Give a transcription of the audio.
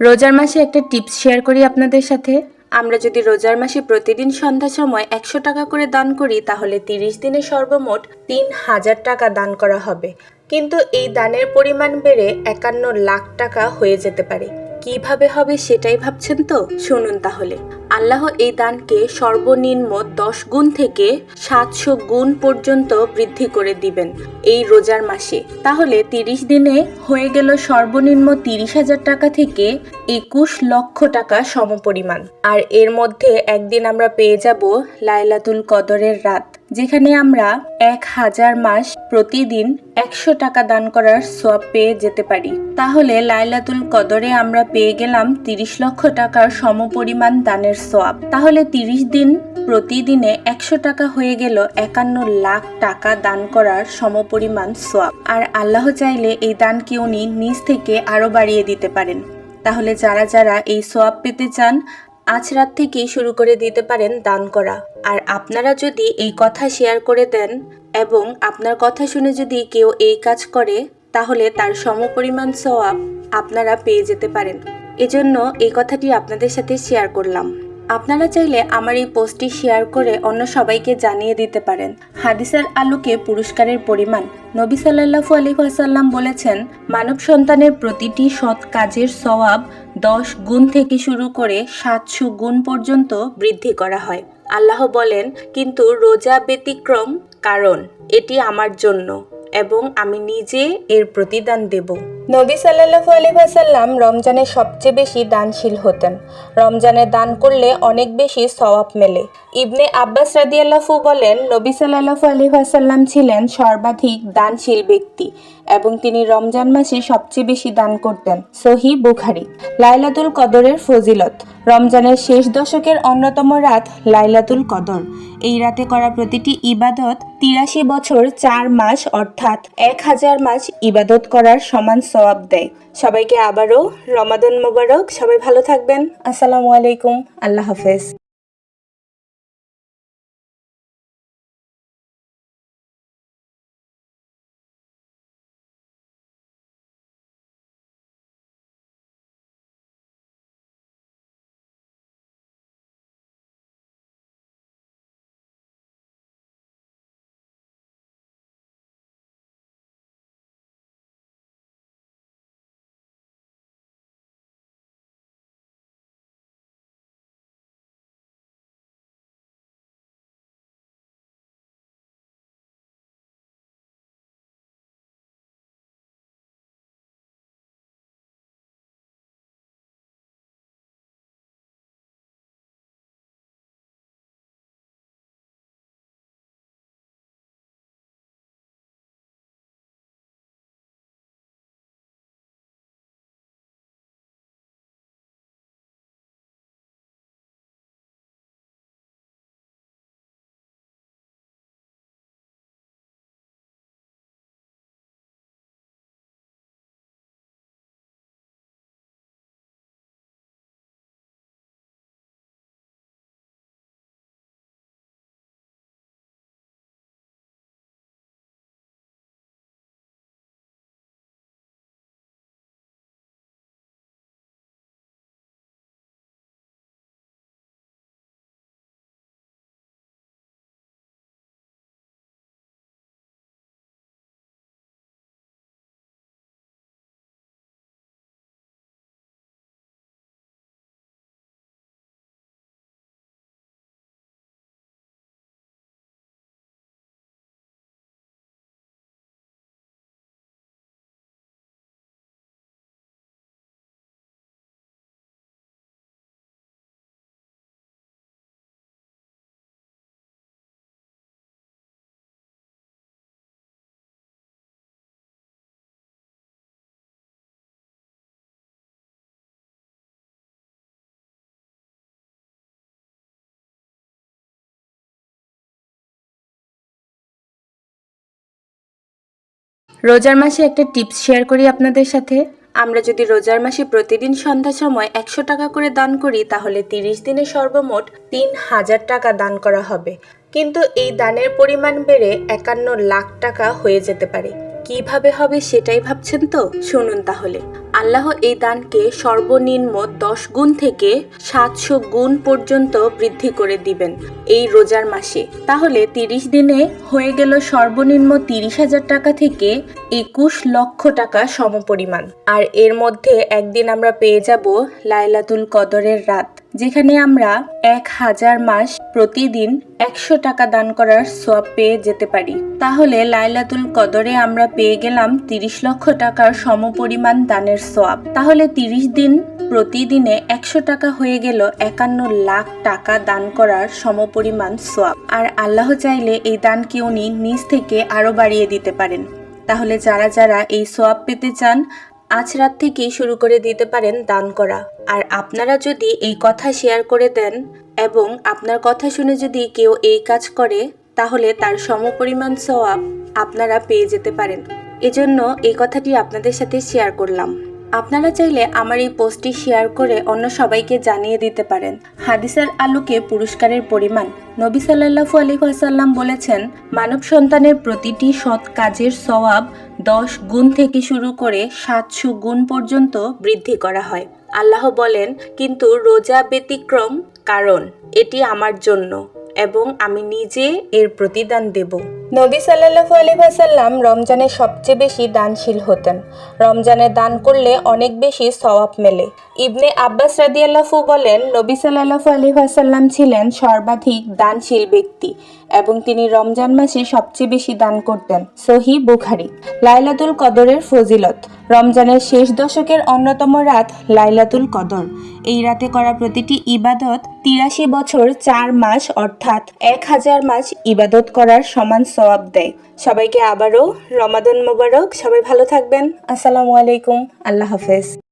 রোজার মাসে একটা টিপস শেয়ার করি আপনাদের সাথে। আমরা যদি রোজার মাসে প্রতিদিন সন্ধ্যা সময় একশো টাকা করে দান করি, তাহলে তিরিশ দিনে সর্বমোট তিন হাজার টাকা দান করা হবে। কিন্তু এই দানের পরিমাণ বেড়ে একান্ন লাখ টাকা হয়ে যেতে পারে। কীভাবে হবে সেটাই ভাবছেন তো? শুনুন তাহলে। আল্লাহ এই দানকে সর্বনিম্ন দশ গুণ থেকে সাতশো গুণ পর্যন্ত বৃদ্ধি করে দিবেন এই রোজার মাসে। তাহলে তিরিশ দিনে হয়ে গেল সর্বনিম্ন তিরিশ হাজার টাকা থেকে একুশ লক্ষ টাকা সমপরিমাণ। আর এর মধ্যে একদিন আমরা পেয়ে যাব লাইলাতুল কদরের রাত। যেখানে আমরা এক হাজার মাস প্রতিদিন একশো টাকা দান করার সোয়াব পেয়ে যেতে পারি। তাহলে লাইলাতুল কদরে আমরা পেয়ে গেলাম তিরিশ লক্ষ টাকার সমপরিমাণ দানের সোয়াব তাহলে তিরিশ দিন প্রতিদিনে একশো টাকা হয়ে গেল একান্ন লাখ টাকা দান করার সমপরিমাণ সোয়াব আর আল্লাহ চাইলে এই দানকে উনি নিজ থেকে আরও বাড়িয়ে দিতে পারেন। তাহলে যারা যারা এই সোয়াব পেতে চান আজ রাত থেকেই শুরু করে দিতে পারেন দান করা। আর আপনারা যদি এই কথা শেয়ার করে দেন এবং আপনার কথা শুনে যদি কেউ এই কাজ করে, তাহলে তার সমপরিমাণ সওয়াব আপনারা পেয়ে যেতে পারেন। এজন্য এই কথাটি আপনাদের সাথে শেয়ার করলাম। আপনারা চাইলে আমার এই পোস্টটি শেয়ার করে অন্য সবাইকে জানিয়ে দিতে পারেন। হাদিসের আলোকে পুরস্কারের পরিমাণ। নবী সাল্লাহু আলী আসাল্লাম বলেছেন, মানব সন্তানের প্রতিটি সৎ কাজের সওয়াব দশ গুণ থেকে শুরু করে সাতশো গুণ পর্যন্ত বৃদ্ধি করা হয়। আল্লাহ বলেন, কিন্তু রোজা ব্যতিক্রম কারণ, এটি আমার জন্য এবং আমি নিজে এর প্রতিদান দেব। নবী সাল্লাহু আলী ওয়াসাল্লাম রমজানে সবচেয়ে বেশি দানশীল হতেন। রমজানে দান করলে অনেক বেশি সওয়াব মেলে। ইবনে আব্বাস রাদিয়াল্লাহু বলেন, নবী সাল্লাহু আলী ওয়াসাল্লাম ছিলেন সর্বাধিক দানশীল ব্যক্তি এবং তিনি রমজান মাসে সবচেয়ে বেশি দান করতেন। সহি বুখারি। লাইলাতুল কদরের ফজিলত। রমজানের শেষ দশকের অন্যতম রাত লাইলাতুল কদর। এই রাতে করা প্রতিটি ইবাদত তিরাশি বছর চার মাস অর্থাৎ এক হাজার মাস ইবাদত করার সমান সওয়াব দেয়। সবাইকে আবারও রমাদান মোবারক। সবাই ভালো থাকবেন। আসসালামু আলাইকুম। আল্লাহ হাফেজ। রোজার মাসে একটা টিপস শেয়ার করি আপনাদের সাথে। আমরা যদি রোজার মাসে প্রতিদিন সন্ধ্যা সময় একশো টাকা করে দান করি, তাহলে তিরিশ দিনে সর্বমোট তিন হাজার টাকা দান করা হবে। কিন্তু এই দানের পরিমাণ বেড়ে একান্ন লাখ টাকা হয়ে যেতে পারে। কীভাবে হবে সেটাই ভাবছেন তো? শুনুন তাহলে। আল্লাহ এই দানকে সর্বনিম্ন দশ গুণ থেকে সাতশো গুণ পর্যন্ত বৃদ্ধি করে দিবেন এই রোজার মাসে। তাহলে তিরিশ দিনে হয়ে গেল সর্বনিম্ন তিরিশ হাজার টাকা থেকে একুশ লক্ষ টাকা সমপরিমাণ। আর এর মধ্যে একদিন আমরা পেয়ে যাব লাইলাতুল কদরের রাত। যেখানে আমরা এক হাজার মাস প্রতিদিন একশো টাকা দান করার সোয়াব পেয়ে যেতে পারি। তাহলে লাইলাতুল কদরে আমরা পেয়ে গেলাম তিরিশ লক্ষ টাকার সমপরিমাণ দানের সোয়াব তাহলে তিরিশ দিন প্রতিদিনে একশো টাকা হয়ে গেল একান্ন লাখ টাকা দান করার সমপরিমাণ সোয়াব আর আল্লাহ চাইলে এই দানকে উনি নিজ থেকে আরও বাড়িয়ে দিতে পারেন। তাহলে যারা যারা এই সোয়াব পেতে চান আজ রাত থেকেই শুরু করে দিতে পারেন দান করা। আর আপনারা যদি এই কথা শেয়ার করে দেন এবং আপনার কথা শুনে যদি কেউ এই কাজ করে, তাহলে তার সমপরিমাণ সওয়াব আপনারা পেয়ে যেতে পারেন। এজন্য এই কথাটি আপনাদের সাথে শেয়ার করলাম। আপনারা চাইলে আমার এই পোস্টটি শেয়ার করে অন্য সবাইকে জানিয়ে দিতে পারেন। হাদিসের আলোকে পুরস্কারের পরিমাণ। নবী সাল্লাহু আলী বলেছেন, মানব সন্তানের প্রতিটি সৎ কাজের সওয়াব দশ গুণ থেকে শুরু করে সাতশো গুণ পর্যন্ত বৃদ্ধি করা হয়। আল্লাহ বলেন, কিন্তু রোজা ব্যতিক্রম কারণ, এটি আমার জন্য এবং আমি নিজে এর প্রতিদান দেব। নবী সাল্লাহু আলী ভাসাল্লাম রমজানে সবচেয়ে বেশি দানশীল হতেন। রমজানে দান করলে অনেক বেশি সওয়াব মেলে। ইবনে আব্বাস রাদিয়াল্লাহু বলেন, নবী সাল্লাহু আলী ভাসাল্লাম ছিলেন সর্বাধিক দানশীল ব্যক্তি এবং তিনি রমজান মাসে সবচেয়ে বেশি দান করতেন সহি বুখারি। লাইলাতুল কদরের ফজিলত। রমজানের শেষ দশকের অন্যতম রাত লাইলাতুল কদর। এই রাতে করা প্রতিটি ইবাদত তিরাশি বছর চার মাস অর্থাৎ এক হাজার মাস ইবাদত করার সমান সওয়াব দেয়। সবাইকে আবারও রমাদন মোবারক। সবাই ভালো থাকবেন। আসসালামু আলাইকুম। আল্লাহ হাফেজ।